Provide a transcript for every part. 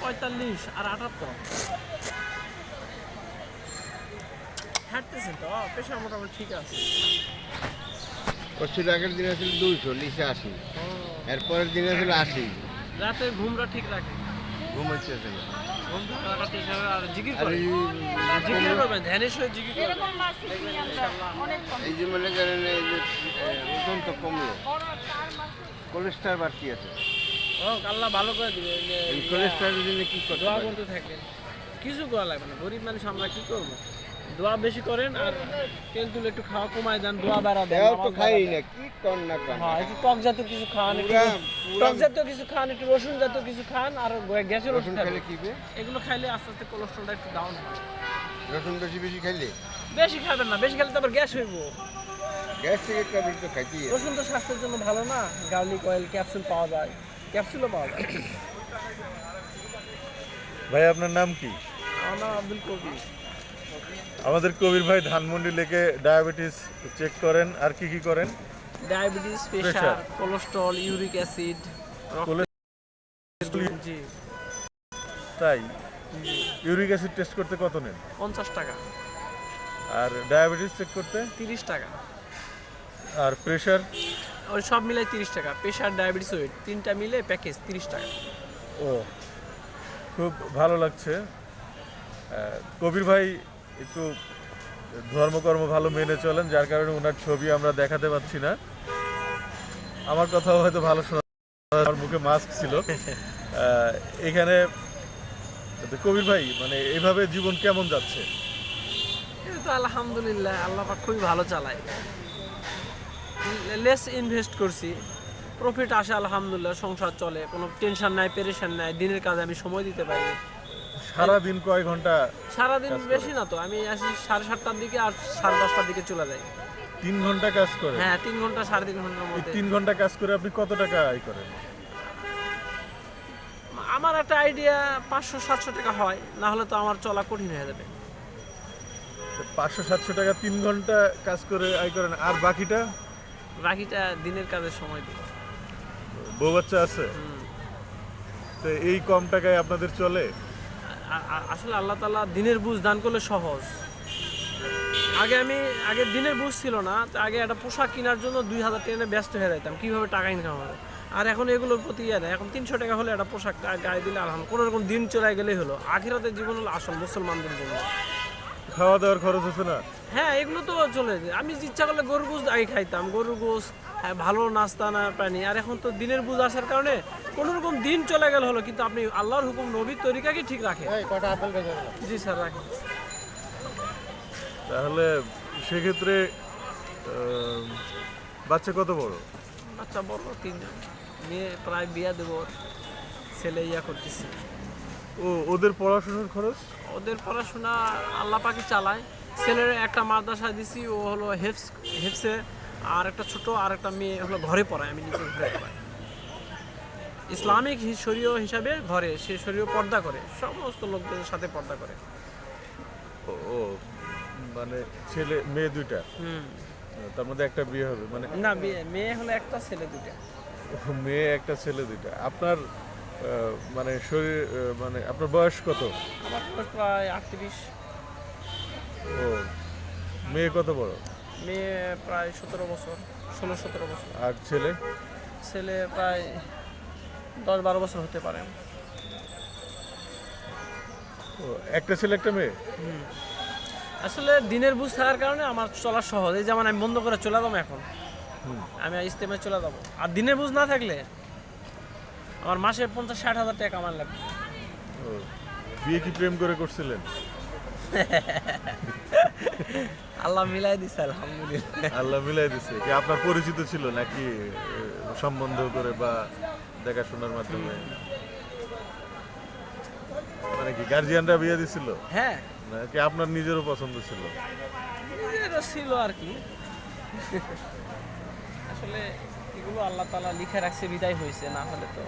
পঁয়তাল্লিশ আর আটাত্তর। হাঁটতেছেন তো? পেশা মোটামুটি ঠিক আছে। পরশুর আগের দিন ছিল দুইশো নিচে আশি। এরপরের দিনে ছিল আশি। রাতে ঘুমটা ঠিক রাখে? ঘুম হচ্ছে করে এই যে মনে করেন এই যে এ, ওজন তো কমলো। বড় চার মাছ কোলেস্টার বাড়তি আছে। ও আল্লাহ ভালো করে দিবে জন্য কি করতে দোয়া? করতে থাকবেন কিছু করা লাগবে না গরিব মানুষ আমরা কি করব? দোয়া বেশি করেন আর তেল তুলে একটু খাওয়া কমায় দেন দোয়া বেড়া দেন তো খাই না কি কর না কর হ্যাঁ একটু টক জাতীয় কিছু খান টক জাতীয় কিছু খান একটু রসুন জাতীয় কিছু খান আর গ্যাসের রসুন খেলে কি বে? এগুলো খাইলে আস্তে আস্তে কোলেস্ট্রলটা একটু ডাউন হয় রসুন বেশি বেশি খাইলে? বেশি খাবেন না বেশি খেলে তো আবার গ্যাস হইব। গ্যাস থেকে তো খাইতেই হবে। রসুন তো স্বাস্থ্যের জন্য ভালো না গার্লিক অয়েল ক্যাপসুল পাওয়া যায়। ক্যাপসুলও পাওয়া যায় ভাই আপনার নাম কি? আমার নাম আব্দুল কবির। আমাদের কবির ভাই ধানমন্ডি লেকে ডায়াবেটিস চেক করেন আর কি কি করেন? Diabetes Pressure. Cholesterol uric acid তাই? ইউরিক অ্যাসিড টেস্ট করতে কত নেন? পঞ্চাশ টাকা। আর ডায়াবেটিস চেক করতে? তিরিশ টাকা। আর প্রেশার সব মিলাই তিরিশ টাকা। প্রেশার ডায়াবেটিস ওয়েট তিনটা মিলে প্যাকেজ তিরিশ টাকা। ও খুব ভালো লাগছে। কবির ভাই একটু ধর্মকর্ম ভালো মেনে চলেন যার কারণে ওনার ছবি আমরা দেখাতে পাচ্ছি না। আমার কথাও হয়তো ভালো শোনা আমার মুখে মাস্ক ছিল। এখানে কবির ভাই মানে এভাবে জীবন কেমন যাচ্ছে? আলহামদুলিল্লাহ আল্লাহ খুবই ভালো চালায়। লেস ইনভেস্ট করছি। প্রফিট আসে আলহামদুলিল্লাহ সংসার চলে কোনো টেনশন নাই পেরেশান নাই দিনের কাজে আমি সময় দিতে পারি সারা দিন কয় ঘণ্টা সারাদিন বেশি না তো আমি আসি সাড়ে সাতটার দিকে আর সাড়ে দশটার দিকে চলে যাই। তিন ঘণ্টা কাজ করে? হ্যাঁ তিন ঘণ্টা সাড়ে তিন ঘণ্টার মধ্যে। তিন ঘণ্টা কাজ করে আপনি কত টাকা আয় করেন? আমার একটা আইডিয়া পাঁচশো সাতশো টাকা হয় না হলে তো আমার চলা কঠিন হয়ে যাবে। পাঁচশো সাতশো টাকা তিন ঘণ্টা কাজ করে আয় করেন আর বাকিটা? বাকিটা দিনের কাজে সময় দিই। বউ বাচ্চা আছে? তো এই কম টাকায় আপনাদের চলে? আসলে আল্লাহ তালা দিনের বুঝ দান করলে সহজ। আগে আমি আগে দিনের বুঝ ছিল না তো আগে একটা পোশাক কেনার জন্য দুই হাজার টেনে ব্যস্ত হয়ে যেতাম কীভাবে টাকা ইনকাম হবে? আর এখন এগুলোর প্রতি ইয়ে নেই এখন তিনশো টাকা হলে একটা পোশাক গায়ে দিলে আলহাম কোনো রকম দিন চলে গেলেই হলো। আখিরাতের জীবন হলো আসল মুসলমানদের জন্য। খাওয়া দাওয়ার খরচ আছে না? হ্যাঁ এগুলো তো চলে যায়। আমি ইচ্ছা করলে গরুর গোস আগে খাইতাম। গরুর গোস হ্যাঁ ভালো নাস্তা না প্রাণী। আর এখন তো দিনের বুঝ আসার কারণে কোনো রকম দিন চলে গেল হলো কিন্তু আপনি আল্লাহর হুকুম নবীর তরিকাকে ঠিক রাখেন? জি স্যার রাখেন। তাহলে সেক্ষেত্রে বাচ্চা কত বড়? বাচ্চা বড় তিনজন। মেয়ে প্রায় বিয়া দেবো ছেলে ইয়া করতেছি। ও ওদের পড়াশোনার খরচ? ওদের পড়াশোনা আল্লাহ পাকি চালায়। ছেলের একটা মাদ্রাসা দিছি ও হলো হেফস হেফসে আর একটা ছোট আর একটা মেয়ে হলো ঘরে পড়ায় আমি নিজে ঘরে পড়াই। ইসলামিক শরীয় হিসাবে ঘরে সে শরীয় পর্দা করে সমস্ত লোকদের সাথে পর্দা করে। ও মানে ছেলে মেয়ে দুইটা? হুম। তার মধ্যে একটা বিয়ে হবে মানে না বিয়ে মেয়ে হলো একটা ছেলে দুটা মেয়ে একটা ছেলে দুইটা। আপনার মানে শরীর মানে আপনার বয়স কত? আমার বয়স প্রায় আটত্রিশ। ও মেয়ে কত বড়? মেয়ে প্রায় সতেরো বছর ষোলো সতেরো বছর। আর ছেলে? ছেলে প্রায় দশ বারো বছর হতে পারে। ও একটা ছেলে একটা মেয়ে? আসলে দিনের বুঝ থাকার কারণে আমার চলা সহজ। এই যেমন আমি বন্ধ করে চলে যাব এখন। আমি ইস্তেমায় চলে যাব। আর দিনের বুঝ না থাকলে আমার মাসে পঞ্চাশ ষাট হাজার টাকা আমার লাগবে। ও বিয়ে কি প্রেম করে করছিলেন? আল্লাহ মিলাই দিছে আলহামদুলিল্লাহ। আল্লাহ মিলাই দিছে। কি আপনার পরিচিত ছিল নাকি সম্বন্ধ করে বা দেখাশোনার মাধ্যমে? মানে কি গার্জিয়ানরা বিয়ে দিছিল? হ্যাঁ। নাকি আপনার নিজেরও পছন্দ ছিল? নিজেরও ছিল আর কি। আসলে এগুলো আল্লাহ তালা লিখে রাখছে বিদায় হয়েছে না হলে তো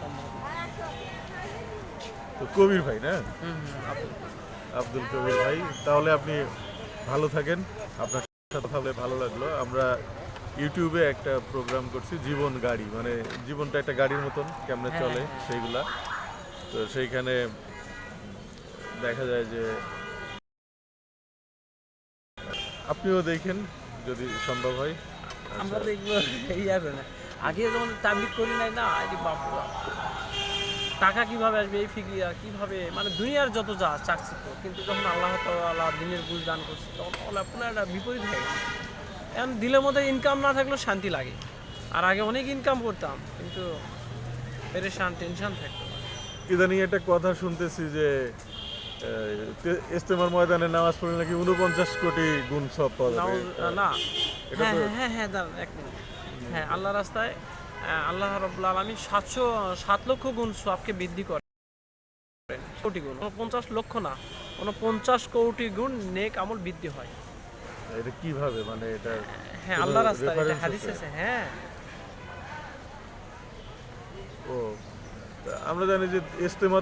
সম্ভব তো কবির ভাই না? আব্দুল। কবির ভাই তাহলে আপনি ভালো থাকেন। আপনার সাথে কথা বলে ভালো লাগল। আমরা ইউটিউবে একটা প্রোগ্রাম করছি জীবন গাড়ি। মানে জীবনটা একটা গাড়ির মতন কেমনে হ্যাঁ, চলে হ্যাঁ। সেইগুলা। তো সেইখানে দেখা যায় যে আপনিও দেখেন যদি সম্ভব হয়। আমরা। দেখব এই আর না। আগে যখন তাবলিক করি নাই না এই বাবা টাকা কীভাবে আসবে এই ফিগিয়ার কীভাবে? মানে দুনিয়ার যত যা চাকচিক্য কিন্তু যখন আল্লাহ তাআলা দিনের বুঝ দান করছে তখন পুরো একটা বিপরীত হয়ে গেছে। এখন দিলের মধ্যে ইনকাম না থাকলেও শান্তি লাগে। আর আগে অনেক ইনকাম করতাম কিন্তু পেরেশান টেনশন থাকতো। ইদানিং একটা কথা শুনতেছি যে ইস্তেমার ময়দানে নামাজ পড়লে নাকি উনপঞ্চাশ কোটি গুণ সব পাওয়া যাবে। না। হ্যাঁ হ্যাঁ হ্যাঁ হ্যাঁ দাঁড়ান এক মিনিট। হ্যাঁ আল্লাহ রাস্তায় আল্লাহ রব্লা আলমী সাতশো সাত লক্ষ গুণ সোয়াবকে বৃদ্ধি করে কোটি গুণ। কোনো পঞ্চাশ লক্ষ না কোটি গুণ নেক আমল বৃদ্ধি হয়। এটা কীভাবে? মানে এটা হ্যাঁ আল্লাহ রাস্তায় এটা হাদিস আছে? হ্যাঁ। ও আমরা জানি যে ইস্তেমা